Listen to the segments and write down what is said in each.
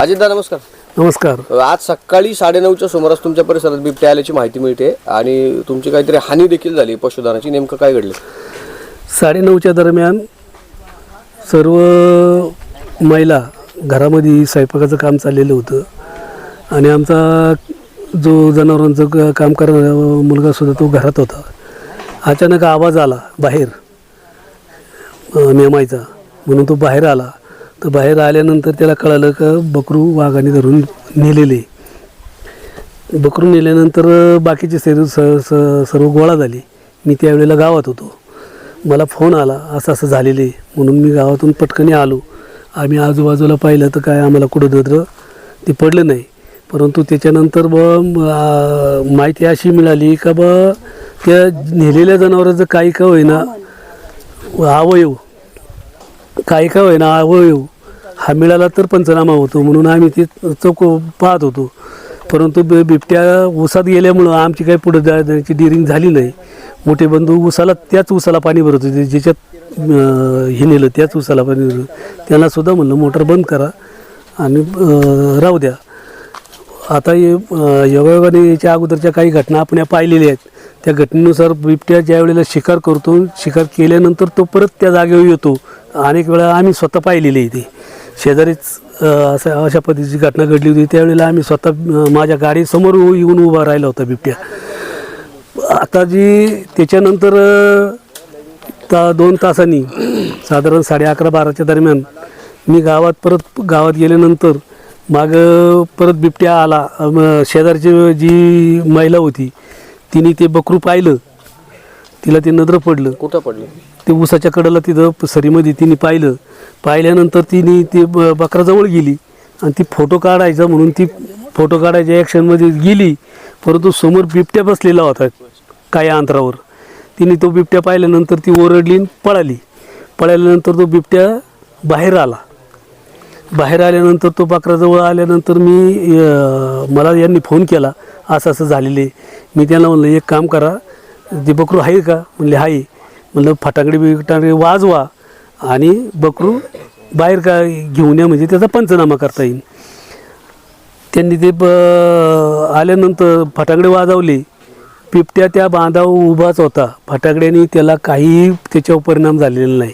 अजितदा नमस्कार. नमस्कार. आज सकाळी साडेनऊच्या सुमारास तुमच्या परिसरात बिबट्या आल्याची माहिती मिळते आणि तुमची काहीतरी हानी देखील झाली. पशुधनाची नेमकं काय घडलं? साडेनऊच्या दरम्यान सर्व महिला घरामध्ये स्वयंपाकाचं काम चाललेलं होतं. आणि आमचा जो जनावरांचं क- काम करणारा मुलगासुद्धा तो घरात होता. अचानक आवाज आला बाहेर अं, मेमायचा म्हणून तो बाहेर आला. तर बाहेर आल्यानंतर त्याला कळालं का बकरू वाघाने धरून नेलेले. बकरू नेल्यानंतर बाकीचे सर्व स स- सर्व गोळा झाले. मी त्यावेळेला गावात होतो. मला फोन आला असं असं झालेले. म्हणून मी गावातून पटकन आलो. आम्ही आजूबाजूला पाहिलं तर काय आम्हाला कुठं दत्र ते पडलं नाही. परंतु त्याच्यानंतर ब माहिती अशी मिळाली का ब त्या नेलेल्या जनावराचं काही का होईना अवयव काही का होईना अवयव हा मिळाला तर पंचनामा होतो म्हणून आम्ही ते चौक पाहत होतो. परंतु बि- बिबट्या ऊसात गेल्यामुळं आमची काही पुढे जाण्याची डिरिंग झाली नाही. मोठे बंधू ऊसाला त्याच ऊसाला पाणी भरत होते. ज्याच्यात हे नेलं त्याच ऊसाला पाणी भरत त्यांनासुद्धा म्हणलं मोटर बंद करा आणि राहू द्या. आता हे योगायोगाने याच्या अगोदरच्या काही घटना आपण या पाहिलेल्या आहेत. त्या घटनेनुसार बिबट्या ज्या वेळेला शिकार करतो शिकार केल्यानंतर तो परत त्या जागेवर येतो. अनेक वेळा आम्ही स्वतः पाहिलेली ती ते. शेजारीच असं अशा पद्धतीची घटना घडली होती. त्यावेळेला आम्ही स्वतः माझ्या गाडीसमोर येऊन उभा राहिला होता बिबट्या. आता जी त्याच्यानंतर ता दोन तासांनी साधारण साडे अकरा बाराच्या दरम्यान मी गावात परत गावात गेल्यानंतर माग परत बिबट्या आला. शेजारची जी महिला होती तिने ते बकरू पाहिलं. तिला ते नजर पडलं. कुठं पडलं? ते उसाच्या कडेला तिथं सरीमध्ये तिने पाहिलं. पाहिल्यानंतर तिने ते ब बकराजवळ गेली आणि ती फोटो काढायचा म्हणून ती फोटो काढायच्या ॲक्शनमध्ये गेली. परंतु समोर बिबट्या बसलेला होता काही अंतरावर. तिने तो बिबट्या पाहिल्यानंतर ती ओरडली आणि पळाली. पळाल्यानंतर तो बिबट्या बाहेर आला. बाहेर आल्यानंतर तो बकराजवळ आल्यानंतर मी अं, मला यांनी फोन केला. असं असं झालेले मी त्यांना म्हणलं एक काम करा ते बकरू आहे का? म्हणले आहे म्हणलं फटाकडे बिटाकडे वाजवा आणि बकरू बाहेर का घेऊन या म्हणजे त्याचा पंचनामा करता येईल. त्यांनी ते ब आल्यानंतर फटाकडे वाजवले. बिबट्या त्या बांधावर उभाच होता. फटाकड्याने त्याला काही त्याच्यावर परिणाम झालेला नाही.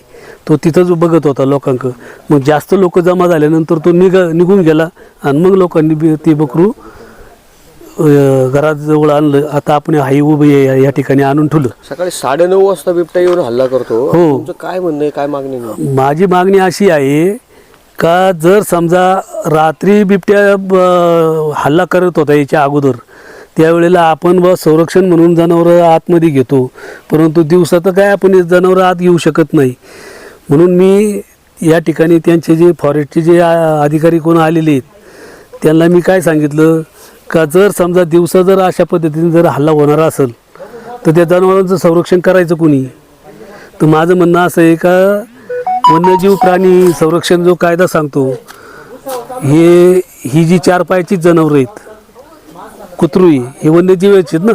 तो तिथंच बघत होता लोकांक. मग जास्त लोक जमा झाल्यानंतर तो निघ निघून गेला आणि मग लोकांनी बी- ते बकरू घराजवळ आणलं. आता आपण हाई उभे या या ठिकाणी आणून ठेवलं. सकाळी साडेनऊ वाजता बिबट्या येऊन हल्ला करतो. हो. तुमचं काय म्हणणं आहे? काय मागणी आहे? माझी मागणी अशी आहे का जर समजा रात्री बिबट्या ब- हल्ला करत होता याच्या अगोदर त्यावेळेला आपण ब संरक्षण म्हणून जनावरं आतमध्ये घेतो. परंतु दिवसा तर काय आपण हे जनावरं आत घेऊ शकत नाही. म्हणून मी या ठिकाणी त्यांचे जे फॉरेस्टचे जे आ- अधिकारी कोण आलेले आहेत त्यांना मी काय सांगितलं? का जर समजा दिवसा जर अशा पद्धतीने जर हल्ला होणार असेल तर त्या जनावरांचं संरक्षण करायचं कोणी? तर माझं म्हणणं असं आहे का वन्यजीव प्राणी संरक्षण जो कायदा सांगतो हे ही जी चार पायाचीच जनावरं आहेत कुत्रुई हे वन्यजीव आहेत ना?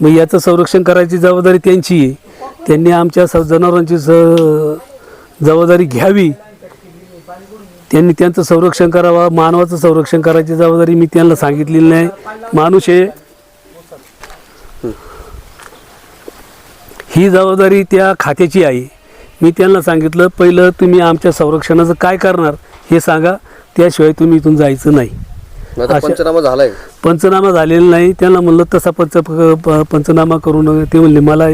मग याचं संरक्षण करायची जबाबदारी त्यांची आहे. त्यांनी आमच्या स जनावरांची स जबाबदारी घ्यावी. त्यांनी त्यांचं संरक्षण करावं मानवाचं संरक्षण करायची जबाबदारी मी त्यांना सांगितलेली नाही. माणूस हे ही जबाबदारी त्या खात्याची आहे. मी त्यांना सांगितलं पहिलं तुम्ही आमच्या संरक्षणाचं काय करणार हे सांगा त्याशिवाय तुम्ही इथून जायचं नाही. पंचनामा झालाय. पंचनामा झालेला नाही. त्यांना म्हणलं तसा पंच पंचनामा करून ते म्हणले मला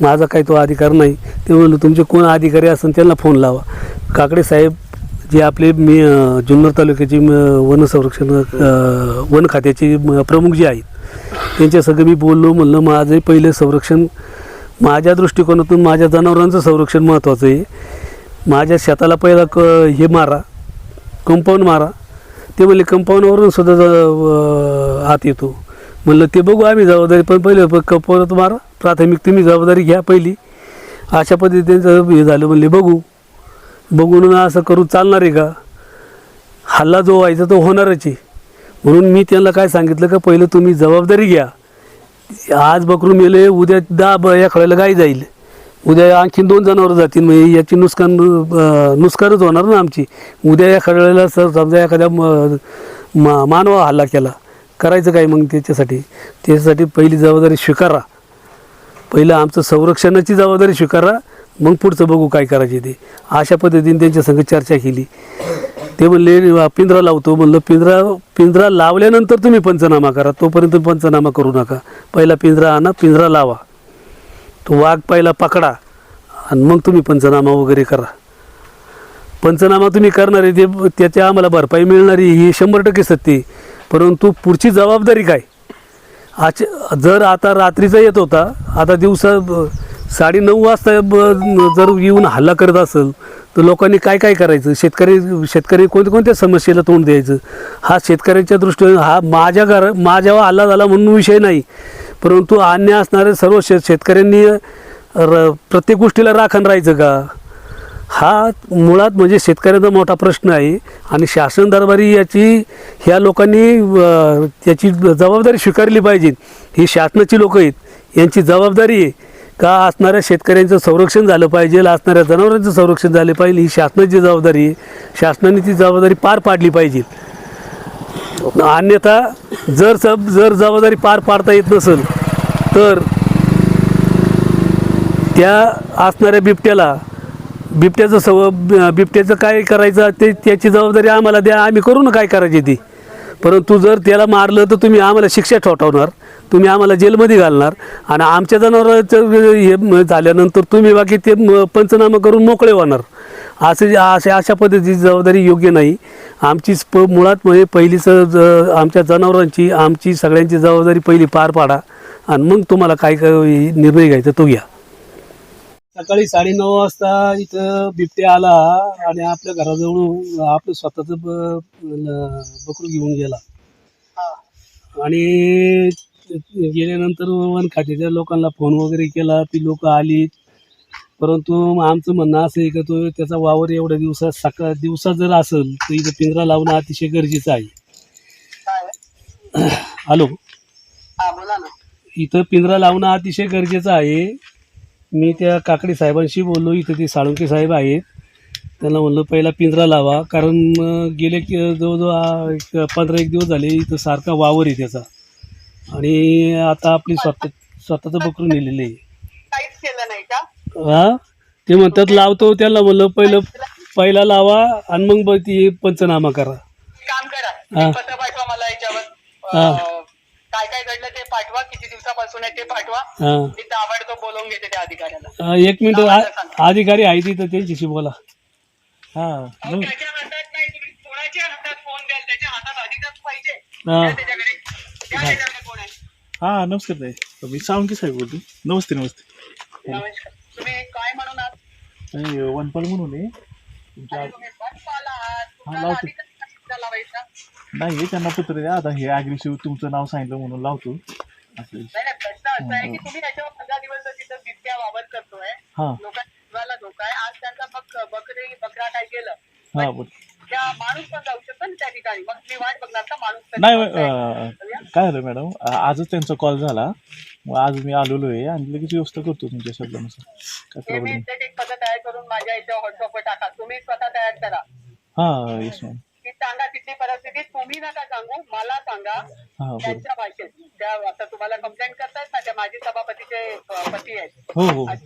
माझा काही तो अधिकार नाही. ते म्हणलं तुमचे कोण अधिकारी असेल त्यांना फोन लावा. काकडे साहेब जे आपले मी जुन्नर तालुक्याची म, वन संरक्षण वन खात्याचे म, प्रमुख जे आहेत त्यांच्या सगळं मी बोललो म्हणलं माझं पहिले संरक्षण माझ्या दृष्टिकोनातून माझ्या जनावरांचं संरक्षण महत्त्वाचं आहे. माझ्या शेताला पहिला क हे मारा कंपाऊंड मारा. ते म्हणले कंपाऊंडवरून सुद्धा आत येतो. म्हणलं ते बघू आम्ही जबाबदारी पण पहिले कंपाऊंड मारा. प्राथमिक तुम्ही जबाबदारी घ्या पहिली. अशा पद्धतीचं हे झालं म्हणले बघू. बघून असं करू चालणार आहे का? हल्ला जो व्हायचा तो होणारच आहे. म्हणून मी त्यांना काय सांगितलं का पहिलं तुम्ही जबाबदारी घ्या. आज बकरू मेले उद्या दहा ब या वेळेला गाय जाईल. उद्या आणखीन दोन जनावरं जातील म्हणजे याची नुकसान नुसकारच नुकसानच होणार ना आमची. उद्या एखाद्या वेळेला सर समजा एखाद्या मा मानवा हल्ला केला करायचं काय मग त्याच्यासाठी? त्याच्यासाठी पहिली जबाबदारी स्वीकारा. पहिलं आमचं संरक्षणाची जबाबदारी स्वीकारा. मग पुढचं बघू काय करायचे ते. अशा पद्धतीने त्यांच्या संग चर्चा केली. ते म्हणले पिंजरा लावतो. म्हणलं पिंजरा पिंजरा लावल्यानंतर तुम्ही पंचनामा करा. तोपर्यंत पंचनामा करू नका. पहिला पिंजरा आणा पिंजरा लावा. तो वाघ पहिला पकडा आणि मग तुम्ही पंचनामा वगैरे करा. पंचनामा तुम्ही करणार आहे ते त्याची आम्हाला भरपाई मिळणारी ही शंभर टक्के सत्य परंतु पुढची जबाबदारी काय? आज जर आता रात्रीचा येत होता आता दिवसा साडे नऊ वाजता ब- जर येऊन हल्ला करत असेल तर लोकांनी काय काय करायचं? शेतकरी शेतकरी कोणत्या कोणत्या समस्येला तोंड द्यायचं? हा शेतकऱ्यांच्या दृष्टीने हा माझ्या घर माझ्यावर हल्ला झाला म्हणून विषय नाही. परंतु अन्य असणारे सर्व शेत शेतकऱ्यांनी र प्रत्येक गोष्टीला राखण राहायचं का? हा मुळात म्हणजे शेतकऱ्याचा मोठा प्रश्न आहे. आणि शासन दरबारी याची ह्या लोकांनी अ, याची जबाबदारी स्वीकारली पाहिजे. ही शासनाची लोक आहेत. यांची जबाबदारी आहे. का असणाऱ्या शेतकऱ्यांचं संरक्षण झालं पाहिजे असणाऱ्या जनावरांचं संरक्षण झालं पाहिजे ही शासनाची जबाबदारी आहे. शासनाने ती जबाबदारी पार पाडली पाहिजे. अन्यथा जर सब जर जबाबदारी पार पाडता येत नसेल तर त्या असणाऱ्या बिबट्याला बिबट्याचं सव बिबट्याचं काय करायचं ते त्याची जबाबदारी आम्हाला द्या आम्ही करू ना काय करायची ती. परंतु जर त्याला मारलं तर तुम्ही आम्हाला शिक्षा ठोठावणार. तुम्ही आम्हाला जेलमध्ये घालणार. आणि आमच्या जनावरांचं हे झाल्यानंतर तुम्ही बाकी ते पंचनामा करून मोकळे होणार. असं जे- अशा अशा पद्धतीची जबाबदारी योग्य नाही. आमची प मुळात म्हणजे पहिलीच ज- आमच्या जनावरांची आमची सगळ्यांची जबाबदारी पहिली पार पाडा. आणि मग तुम्हाला काय काय निर्णय घ्यायचा तो घ्या. सकाळी साडेनऊ वाजता इथं बिबट्या आला आणि आपल्या घराजवळ आपलं स्वतःचं बकरू घेऊन गेला. आणि गेल्यानंतर वन खात्याच्या लोकांना फोन वगैरे केला ती लोक आली परंतु आमचं म्हणणं असं आहे की तो त्याचा वावर एवढ्या दिवसात सकाळ दिवसात जर असेल तर इथं पिंजरा लावणं अतिशय गरजेचं आहे. हॅलो? बोला ना. इथं पिंजरा लावणं अतिशय गरजेचं आहे. मी त्या काकडी साहेबांशी बोललो इथं ते साळुंके साहेब आहेत. त्यांना म्हणलं पहिला पिंजरा लावा. कारण गेले की जवळजवळ पंधरा एक दिवस झाले इथं सारखा वावर आहे त्याचा. आणि आता आपली स्वतः स्वतःचं बकरून नेलेलं आहे. काहीच केलं नाही का? हा? ते म्हणतात लावतो त्याला म्हणलं पहिलं पहिला लावा आणि मग बघ ती पंचनामा करा. काम करा. हा. एक पत्र पाठवा मला याच्यावर. हा. अं, काय काय घडलं ते पाठवा. किती दिवसापासून आहे ते पाठवा. हां. मी ताबडतोब बोलवून घेते त्या अधिकाऱ्याला. अं, एक मिनिट आ- अधिकारी आहे तिथं त्यांच्याशी बोला. हां. अहो, त्याच्या हातात नाही तुम्ही कोणाच्या हातात फोन द्याल? त्याच्या हातात अधिकार पाहिजे. हा. त्याच्याकडे. हा नमस्कार ताई. मी सावंकी साहेब बोलतो नमस्ते नमस्ते. नमस्कार. तुम्ही काय म्हणून आहात? नाही, वनपाल म्हणून आहे. तुमच्या आणि तुम्ही वनपाल आहात. तुम्हाला लावतो. अधिकार कशाला लावायचा नाही त्यांना पत्र द्या आता हे अग्रेसिव्ह तुमचं नाव सांगितलं म्हणून लावतो. असं. नाही नाही प्रश्न असा आहे की तुम्ही याच्यावर पंधरा दिवस जर तिथं बिबट्या वावर करतोय हा. लोकांच्या जीवाला धोका आहे. आज त्यांचा बक बकरी बकरा काय केलं? हा बोल. त्या माणूस पण जाऊ शकतो ना त्या ठिकाणी. मग मी वाट बघणार का माणूस कधी नाही? अं, काय झालं मॅडम? आजच त्यांचा कॉल झाला. मग आज मी आलेलो आहे आणि लगेच व्यवस्था करतो तुमच्या शब्दानुसार. काय हे मी प्रॉब्लेम एक तयार करून माझ्या इथे व्हॉट्सअपवर टाका. तुम्ही स्वतः तयार करा. हा येस मॅम की सांगा तिथली परिस्थिती. तुम्ही नका सांगू मला सांगा हा त्यांच्या भाषेत. त्या आता तुम्हाला कंप्लेंट करतायत ना त्या माजी सभापतीचे अ, पती आहेत. हो हो. आज.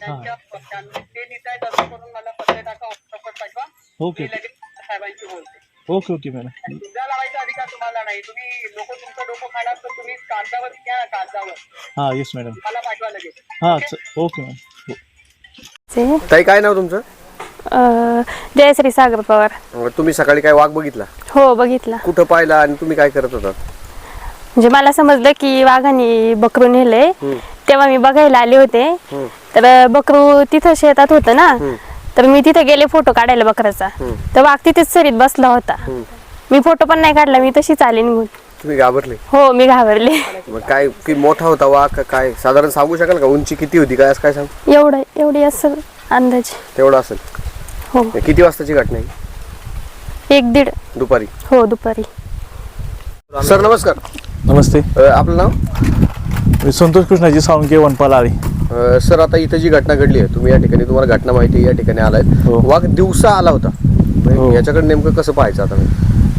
त्यांच्या त्यांनी असं करून मला पत्र टाका व्हॉट्सअपवर पाठवा. ओके. साहेबांशी बोलते. Okay okay madam. तुझा लावायचा अधिकार तुम्हाला नाही. तुम्ही लोक तुमचं डोकं खाणार तर तुम्ही कागदावर घ्या कागदावर हा येस मॅडम मला पाठवा लगेच. हा ओके? हो. चे ताई काय नाव तुमचं? अ, जयश्री सागर पवार. अं, तुम्ही सकाळी काय वाघ बघितला? हो बघितला. कुठं पाहिला आणि तुम्ही काय करत होतात म्हणजे मला समजलं की वाघाने बकरू नेले तेव्हा मी बघायला आले होते. तर बकरू तिथं शेतात होतं ना. तर मी तिथे गेले फोटो काढायला बकराचा तर वाघ तिथेच सरीत बसला होता. मी फोटो पण नाही काढला मी तशीच आले निघून. तुम्ही घाबरले? हो मी घाबरले. मग काय की मोठा होता वाघ का काय? साधारण सांगू शकाल का? उंची किती होती काय? असं काय सांग? एवढं एवढी असेल अंदाज. तेवढं असेल. हो. किती वाजताची घटना आहे? एक दीड. दुपारी. हो दुपारी. सर नमस्कार. नमस्ते. अं, आपलं नाव? मी संतोष कृष्णाजी सावंके वनपाल आळे सर आता इथं जी घटना घडली आहे तुम्ही या ठिकाणी तुम्हाला घटना माहिती आहे, या ठिकाणी आलाय. हो. वाघ दिवसा आला होता. म्हणजे हो. याच्याकडे नेमकं कसं पाहायचं आता मी?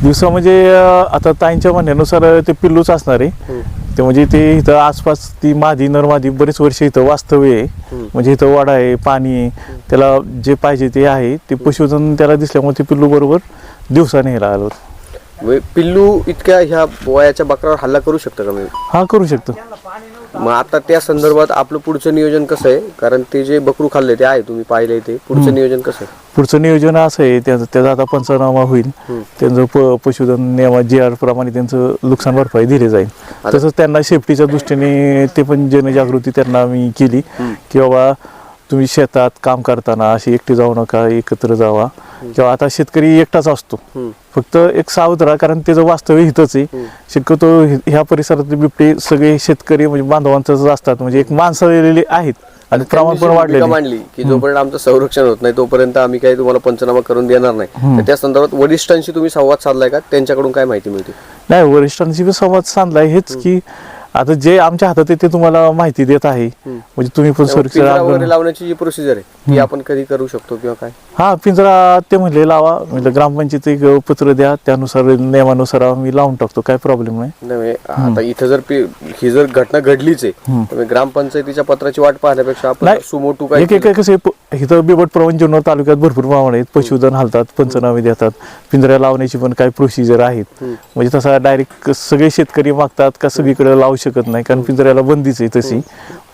दिवसा म्हणजे अं, आता ताईंच्या म्हणण्यानुसार ते पिल्लूच असणार आहे. ते म्हणजे ते इथं आसपास ती मादी नरमादी बरेच वर्ष इथं वास्तव्य आहे. हम्म. म्हणजे इथं वाडा आहे पाणी आहे. त्याला जे पाहिजे ते आहे. ते पशुधन त्याला दिसल्यामुळे ते पिल्लू बरोबर दिवसा न्यायला आलो म्हणजे पिल्लू इतक्या ह्या वयाच्या बकरावर हल्ला करू शकतं का मी? हा करू शकतो. मग आता त्या संदर्भात आपलं पुढचं नियोजन कसं आहे? कारण ते जे बकरू खाल्ले ते आहे तुम्ही पाहिले ते. पुढचं नियोजन कसं आहे? पुढचं नियोजन असं आहे त्याचं त्याचा आता पंचनामा होईल. त्यांचं प पशुधन नियमा जी आर प्रमाणे त्यांचं नुकसान भरपाई दिली जाईल. तसंच त्यांना सेफ्टीच्या दृष्टीने ते पण जनजागृती त्यांना आम्ही केली की बाबा तुम्ही शेतात काम करताना अशी एकटे जाऊ नका एकत्र जावा. किंवा आता शेतकरी एकटाच असतो. फक्त एक सावध राहा कारण त्याचं वास्तव्य हितच आहे. शक्यतो ह्या परिसरातले बिबटे सगळे शेतकरी म्हणजे बांधवांचंच असतात. म्हणजे एक माणसाळलेले आहेत. आणि प्रमाण पण आहे. मांडली? की जोपर्यंत आमचं संरक्षण होत नाही तोपर्यंत आम्ही काही तुम्हाला पंचनामा करून देणार नाही. त्या संदर्भात वरिष्ठांशी तुम्ही संवाद साधलाय का? त्यांच्याकडून काय माहिती मिळते? नाही वरिष्ठांशी संवाद साधलाय. हेच की आता जे आमच्या हातात आहे ते तुम्हाला माहिती देत आहे. म्हणजे तुम्ही पण सुरक्षा पिंजरा वगैरे लावण्याची जी प्रोसिजर आहे ती आपण कधी करू शकतो किंवा काय? हा पिंजरा ते म्हणले लावा. म्हणजे ग्रामपंचायत एक पत्र द्या त्यानुसार नियमानुसार आम्ही लावून टाकतो. काय प्रॉब्लेम नाही. आता इथं जर पि- ही जर घटना घडलीच आहे तर मग ग्रामपंचायतीच्या पत्राची वाट पाहण्यापेक्षा आपण नाही. सुमोटू काय एक एक कसं आहे, प- इथं बिबट प्रवण जुन्नर तालुक्यात भरपूर प्रमाणे आहेत. पशुधन हालतात पंचनामे देतात. पिंजऱ्या लावण्याची पण काही प्रोसिजर आहेत. म्हणजे तसा डायरेक्ट सगळे शेतकरी मागतात का सगळीकडे लावू शकत नाही कारण पिंजऱ्याला बंदीच आहे तशी.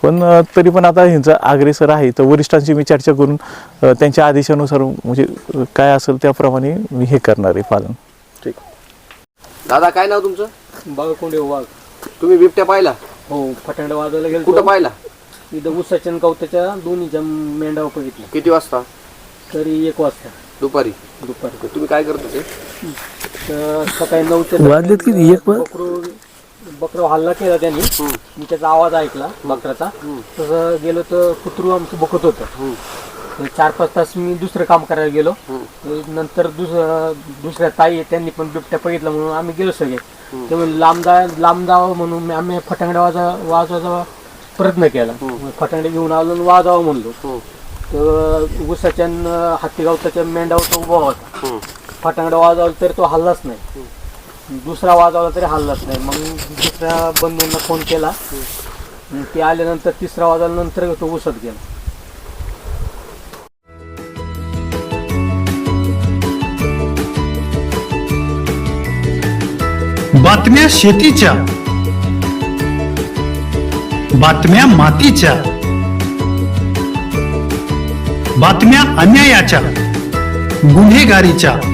पण तरी पण आता ह्यांचा अग्रेसर आहे. तर वरिष्ठांशी मी चर्चा करून त्यांच्या आदेशानुसार म्हणजे काय असेल त्याप्रमाणे मी हे करणार आहे पालन. ठीक. दादा काय नाव तुमचं? बागकोंडे वाघ. तुम्ही बिबट्या पाहिला? हो फटांड वाजवायला गेलो कुठं पाहिला? इथं उसाच्या गवताच्या दोन्हीच्या मेंढाव बघितल्या किती वाजता? तरी एक वाजता. दुपारी. दुपारी. तुम्ही काय करत होते? तर सकाळी नऊच्या वाजलेत किती? एक वाज बकरू बकरा हल्ला केला त्यांनी. मी त्याचा आवाज ऐकला बकराचा. तसं गेलो तर कुत्रू आमचं बघत होतं. चार पाच तास मी दुसरं काम करायला गेलो. नंतर दुसरं दुसऱ्या ताई त्यांनी पण बिबट्या बघितला म्हणून आम्ही गेलो सगळे. ते म्हणले लांब जा लांब जावं म्हणून आम्ही फटांगड्या वाजा वाजवायचा प्रयत्न केला. फटांगडे घेऊन आलो आणि वाजावं म्हणलो. तर उसाच्या हत्ती गावताच्या मेंढावर तो उभा होता. फटांगडा वाजवला तरी तो हल्लाच नाही. दुसरा वाजवला तरी हल्लाच नाही. मग दुसऱ्या बंधूंना फोन केला. मग ते आल्यानंतर तिसरा वाजवल्यानंतर तो उसत गेला. बातम्या शेतीच्या. बातम्या मातीच्या. बातम्या अन्यायाच्या. गुन्हेगारीच्या.